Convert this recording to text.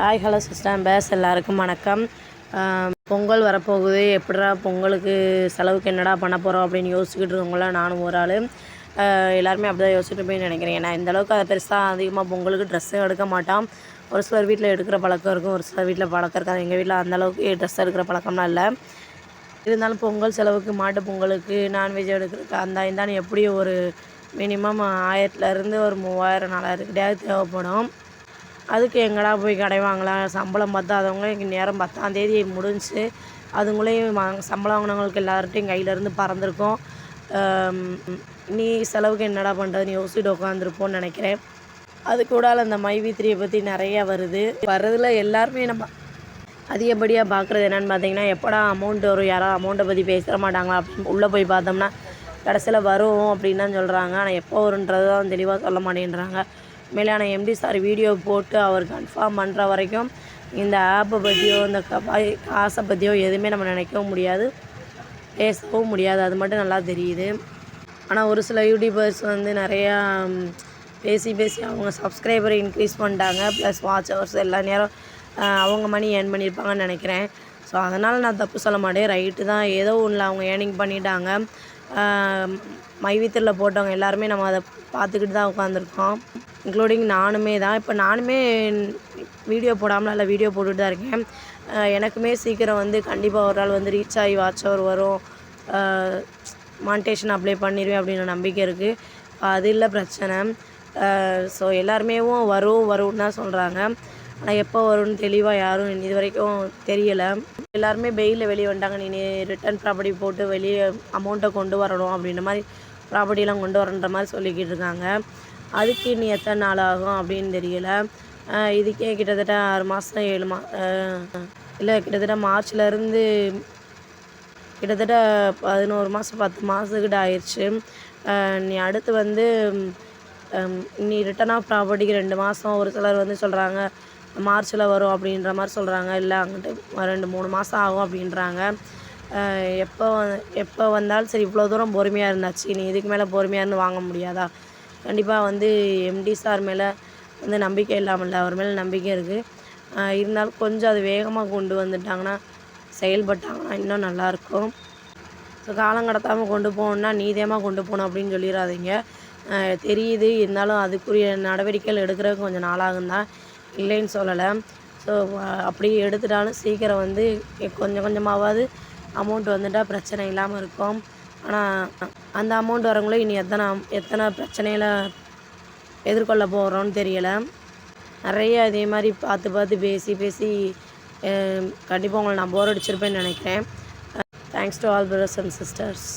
Hi hello system base எல்லாருக்கும் வணக்கம். பொங்கல் வரப்போகுது. எப்படிடா பொங்கலுக்கு செலவுக்கு என்னடா பண்ண போகிறோம் அப்படின்னு யோசிச்சுக்கிட்டு இருக்கவங்கள நானும் ஒரு ஆள். எல்லாருமே அப்படி தான் யோசிச்சுட்டு போய் நினைக்கிறேன். ஏன்னா இந்தளவுக்கு அதை பெருசாக அதிகமாக பொங்கலுக்கு ட்ரெஸ்ஸும் எடுக்க மாட்டான் ஒரு சிலர் வீட்டில் எடுக்கிற பழக்கம் இருக்கும். ஒரு சிலர் வீட்டில் பழக்கம் இருக்காது. எங்கள் வீட்டில் அந்தளவுக்கு ட்ரெஸ் எடுக்கிற பழக்கம்லாம் இல்லை. இருந்தாலும் பொங்கல் செலவுக்கு மாட்டு பொங்கலுக்கு நான்வெஜ் எடுக்கிறதுக்கு அந்த இந்தான்னு எப்படியும் ஒரு மினிமம் ஆயிரத்துலேருந்து ஒரு மூவாயிரம் நாலாயிரம் கிடையாது தேவைப்படும். அதுக்கு எங்கடா போய் கடை வாங்கலாம்? சம்பளம் பத்தாதவங்க இங்கே நேரம் பத்தாம் தேதி அதுங்களையும் வாங்க சம்பளம் வாங்கினவங்களுக்கு எல்லார்ட்டையும் கையிலேருந்து பறந்துருக்கோம். நீ செலவுக்கு என்னடா பண்ணுறதுன்னு யோசிச்சுட்டு உட்காந்துருப்போன்னு நினைக்கிறேன். அது கூட அந்த மைவி த்ரீயை பற்றி நிறையா வருது. வர்றதுல எல்லாருமே நம்ம அதிகப்படியாக பார்க்குறது என்னென்னு பார்த்தீங்கன்னா எப்படா அமௌண்ட் வரும்? யாரும் அமௌண்ட்டை பற்றி பேச மாட்டாங்களா? அப்படின்னு உள்ளே போய் பார்த்தோம்னா கடைசியில் வரும் அப்படின்னு தான் சொல்கிறாங்க ஆனால் எப்போ வருன்றது தான் தெளிவாக சொல்ல மாட்டேன்றாங்க. மேலான எம்டி சார் வீடியோ போட்டு அவர் கன்ஃபார்ம் பண்ணுற வரைக்கும் இந்த ஆப்பை பற்றியோ இந்த க- காசை பற்றியோ எதுவுமே நம்ம நினைக்கவும் முடியாது. பேசவும் முடியாது. அது மட்டும் நல்லா தெரியுது. ஆனால் ஒரு சில யூடியூபர்ஸ் வந்து நிறையா பேசி பேசி அவங்க சப்ஸ்கிரைபரை இன்க்ரீஸ் பண்ணிட்டாங்க. ப்ளஸ் வாட்ச் ஹவர்ஸ் எல்லா நேரம் அவங்க மணி ஏர்ன் பண்ணியிருப்பாங்கன்னு நினைக்கிறேன். ஸோ அதனால் நான் தப்பு சொல்ல மாட்டேன். ரைட்டு தான். ஏதோ ஒன்றில் அவங்க ஏர்னிங் பண்ணிட்டாங்க. மைவித்தில் போட்டவங்க எல்லாருமே நம்ம அதை பார்த்துக்கிட்டு தான் உட்காந்துருக்கோம். இன்க்ளூடிங் நானுமே தான். இப்போ நானுமே வீடியோ போடாமல் இல்லை வீடியோ போட்டுகிட்டு தான் இருக்கேன். எனக்குமே சீக்கிரம் வந்து கண்டிப்பாக ஒரு நாள் வந்து ரீச் ஆகி வாட்ச் வரும். மானிட்டேஷன் அப்ளை பண்ணிடுவேன் அப்படின்ற நம்பிக்கை இருக்குது அது இல்லை பிரச்சனை. ஸோ எல்லாருமேவும் வரும் வரும்னு தான் சொல்கிறாங்க ஆனால் எப்போ வரும்னு தெளிவாக யாரும் இது வரைக்கும் தெரியலை. எல்லாருமே பெயிலில் வெளியே வந்துட்டாங்க. நீ ரிட்டர்ன் ப்ராப்பர்ட்டி போட்டு வெளியே அமௌண்ட்டை கொண்டு வரணும் அப்படின்ற மாதிரி ப்ராப்பர்ட்டிலாம் கொண்டு வரன்ற மாதிரி சொல்லிக்கிட்டு இருக்காங்க. அதுக்கு இனி எத்தனை நாள் ஆகும் அப்படின்னு தெரியல. இதுக்கே கிட்டத்தட்ட ஆறு மாதம் ஏழு மா இல்லை கிட்டத்தட்ட மார்ச்லேருந்து கிட்டத்தட்ட பதினோரு மாதம் பத்து மாதத்துக்கிட்ட ஆயிடுச்சு நீ அடுத்து வந்து நீ ரிட்டர்ன் ஆஃப் ப்ராப்பர்ட்டிக்கு ரெண்டு மாதம் ஒரு சிலர் வந்து சொல்கிறாங்க மார்ச்சில் வரும் அப்படின்ற மாதிரி சொல்கிறாங்க இல்லை அங்கிட்டு ரெண்டு மூணு மாதம் ஆகும் அப்படின்றாங்க. எப்போ எப்போ வந்தாலும் சரி இவ்வளோ தூரம் பொறுமையாக இருந்தாச்சு. நீ இதுக்கு மேலே பொறுமையாக இருந்து வாங்க முடியாதா? கண்டிப்பாக வந்து எம்டி சார் மேலே வந்து நம்பிக்கை இல்லாமல் இல்லை அவர் மேலே நம்பிக்கை இருக்குது இருந்தாலும் கொஞ்சம் அது வேகமாக கொண்டு வந்துட்டாங்கன்னா செயல்பட்டாங்கன்னா இன்னும் நல்லாயிருக்கும் ஸோ காலம் கடத்தாமல் கொண்டு போகணுன்னா நீதியமாக கொண்டு போகணும் அப்படின்னு சொல்லிடாதீங்க தெரியுது. இருந்தாலும் அதுக்குரிய நடவடிக்கைகள் எடுக்கிறதுக்கு கொஞ்சம் நாளாகும் தான் இல்லைன்னு சொல்லலை. ஸோ அப்படி எடுத்துட்டாலும் சீக்கிரம் வந்து கொஞ்சம் கொஞ்சமாவது அமௌண்ட் வந்துட்டால் பிரச்சனை இல்லாமல் இருக்கும். ஆனால் அந்த அமௌண்ட் வரவங்களும் இனி எத்தனை எத்தனை பிரச்சனையில் எதிர்கொள்ள போகிறோன்னு தெரியலை. நிறைய இதே மாதிரி பார்த்து பார்த்து பேசி பேசி கண்டிப்பாக உங்களை நான் போர் அடிச்சிருப்பேன்னு நினைக்கிறேன். Thanks to all brothers and sisters